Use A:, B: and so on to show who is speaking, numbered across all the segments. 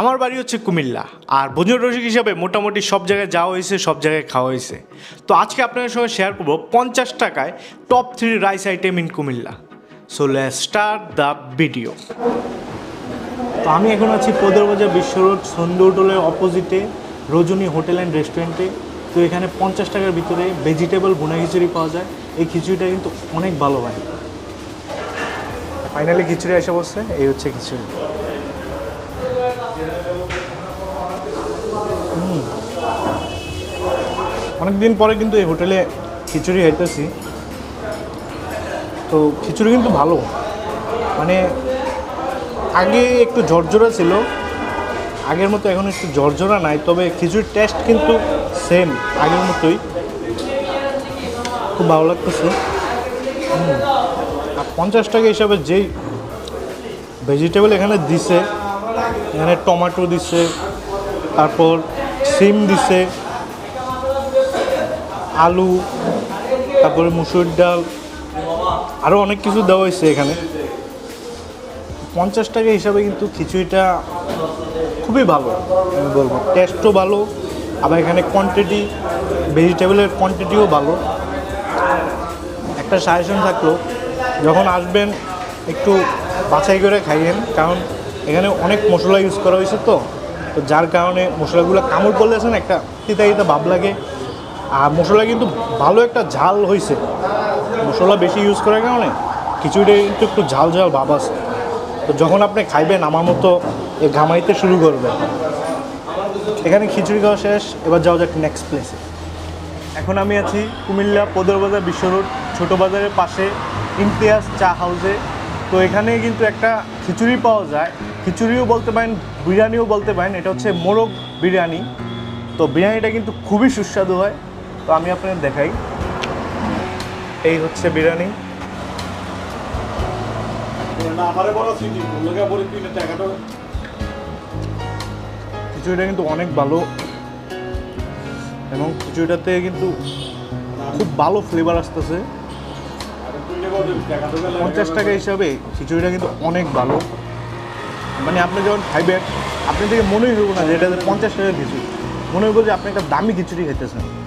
A: আমার বাড়ি হচ্ছে কুমিল্লা, আর ভোজন রসিক হিসাবে মোটামুটি সব জায়গায় যাওয়া হয়েছে, সব জায়গায় খাওয়া হয়েছে। তো আজকে আপনাদের সঙ্গে শেয়ার করব পঞ্চাশ টাকায় top three rice item in Cumilla. So let start the video তো আমি এখন আছি পদরবাজার বিশ্ব রোড অপোজিটে রজনী হোটেল অ্যান্ড রেস্টুরেন্টে তো এখানে পঞ্চাশ টাকার ভিতরে ভেজিটেবল বোনা খিচুড়ি পাওয়া যায়। এই খিচুড়িটা কিন্তু অনেক ভালো হয়। ফাইনালি খিচুড়ি এসে বসছে, এই হচ্ছে খিচুড়ি। অনেক দিন পরে কিন্তু এই হোটেলে খিচুড়ি খাইতেছি। তো খিচুড়ি কিন্তু ভালো। মানে আগে একটু ঝরঝরা ছিল। আগের মতো এখন একটু ঝরঝরা নাই, তবে খিচুড়ির টেস্ট কিন্তু সেম আগের মতোই। খুব ভালো লাগতেছে। আর পঞ্চাশ টাকা হিসাবে যেই ভেজিটেবল এখানে দিছে, এখানে টমেটো দিছে, তারপর সিম দিছে। আলু, তারপরে মুসুর ডাল আরও অনেক কিছু দেওয়া হয়েছে এখানে। পঞ্চাশ টাকা হিসাবে কিন্তু খিচুড়িটা খুবই ভালো, আমি বলব। টেস্টও ভালো, আবার এখানে কোয়ান্টিটি ভেজিটেবলের কোয়ান্টিটিও ভালো। একটা সাজেশন থাকল, যখন আসবেন, একটু বাছাই করে খাইয়েন, কারণ এখানে অনেক মশলা ইউজ করা হয়েছে তো। তো যার কারণে মশলাগুলো কামড় করলে একটা তিতা তিতা ভাব লাগে। আর মশলা কিন্তু ভালো একটা ঝাল হয়েছে মশলা বেশি ইউজ করার কারণে খিচুড়িটা কিন্তু একটু ঝাল ঝাল ভাব আছে। তো যখন আপনি খাইবেন, আমার মতো এ ঘামাইতে শুরু করবেন। এখানে খিচুড়ি খাওয়া শেষ, এবার যাওয়া যাক নেক্সট প্লেসে এখন আমি আছি কুমিল্লা পদরবাজার বিশ্ব রোড, ছোটো বাজারের পাশে ইমতিয়াজ চা হাউসে তো এখানে কিন্তু একটা খিচুড়ি পাওয়া যায়। খিচুড়িও বলতে পারেন, বিরিয়ানিও বলতে পারেন, এটা হচ্ছে মোরগ বিরিয়ানি। তো বিরিয়ানিটা কিন্তু খুবই সুস্বাদু হয়। তো আমি আপনাদের দেখাই। এই হচ্ছে বিরিয়ানি। খিচুড়িটা কিন্তু অনেক ভালো। এবং খিচুড়িটাতে কিন্তু খুব ভালো ফ্লেভার আসতেছে।
B: টাকা
A: পঞ্চাশ টাকা হিসাবে খিচুড়িটা কিন্তু অনেক ভালো। মানে আপনি যখন খাইবেন আপনি থেকে মনেই হইব না যে এটা পঞ্চাশ টাকার খিচুড়ি। মনে হইব যে আপনি একটা দামি খিচুড়ি খাইতেছেন।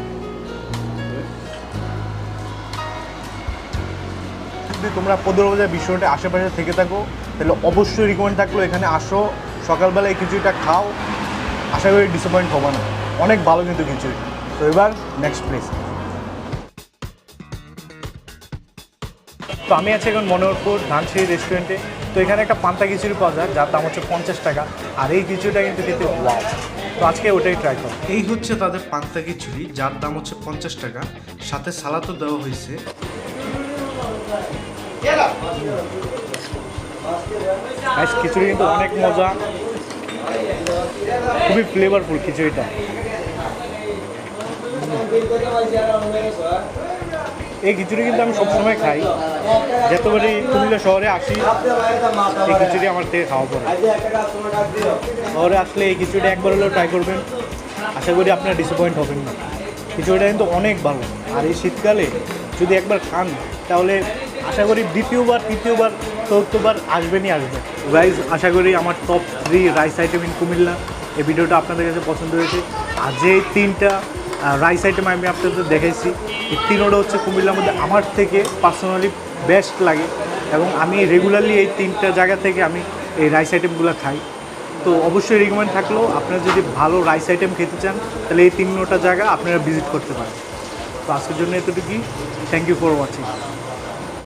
A: যদি তোমরা পদরবাজার বিশ্বটা আশেপাশে থেকে থাকো তাহলে অবশ্যই রিকমেন্ড থাকল এখানে আসো সকালবেলায় এই খিচুড়িটা খাও। আশা করি ডিসঅ্যাপয়েন্ট হবে না। অনেক ভালো কিন্তু খিচুড়ি। তো এবার নেক্সট প্লেস তো আমি আছি এখন মনোহরপুর ধানসিঁড়ি রেস্টুরেন্টে তো এখানে একটা পান্তা খিচুড়ি পাওয়া যায় যার দাম হচ্ছে পঞ্চাশ টাকা। আর এই খিচুড়িটা কিন্তু খেতে ওয়াও তো আজকে ওটাই ট্রাই করো। এই হচ্ছে তাদের পান্তা খিচুড়ি যার দাম হচ্ছে পঞ্চাশ টাকা। সাথে সালাদও দেওয়া হয়েছে। খিচুড়ি কিন্তু অনেক মজা। খুবই ফ্লেভারফুল খিচুড়িটা। এই খিচুড়ি কিন্তু আমি সবসময় খাই। যতবারই কুমিল্লা শহরে আসি, এই খিচুড়ি আমার থেকে খাওয়া পড়ে। শহরে আসলে এই খিচুড়ি একবার হলেও ট্রাই করবেন। আশা করি আপনার ডিসঅ্যাপয়েন্ট হবেন না। খিচুড়িটা কিন্তু অনেক ভালো। আর এই শীতকালে যদি একবার খান, তাহলে আশা করি দ্বিতীয়বার, তৃতীয়বার, চতুর্থবার আসবেনই আসবেন। রাইস আশা করি আমার top three rice item in Cumilla এই ভিডিওটা আপনাদের কাছে পছন্দ হয়েছে। আর যে তিনটা রাইস আইটেম আমি আপনাদের দেখাইছি, এই তিনোটা হচ্ছে কুমিল্লার মধ্যে আমার থেকে পার্সোনালি বেস্ট লাগে। এবং আমি রেগুলারলি এই তিনটা জায়গা থেকে আমি এই রাইস আইটেমগুলো খাই। তো অবশ্যই রিকমেন্ড থাকলেও আপনারা যদি ভালো রাইস আইটেম খেতে চান, তাহলে এই তিনটা জায়গা আপনারা ভিজিট করতে পারেন। তো আজকের জন্য এতটুকুই। Thank you for watching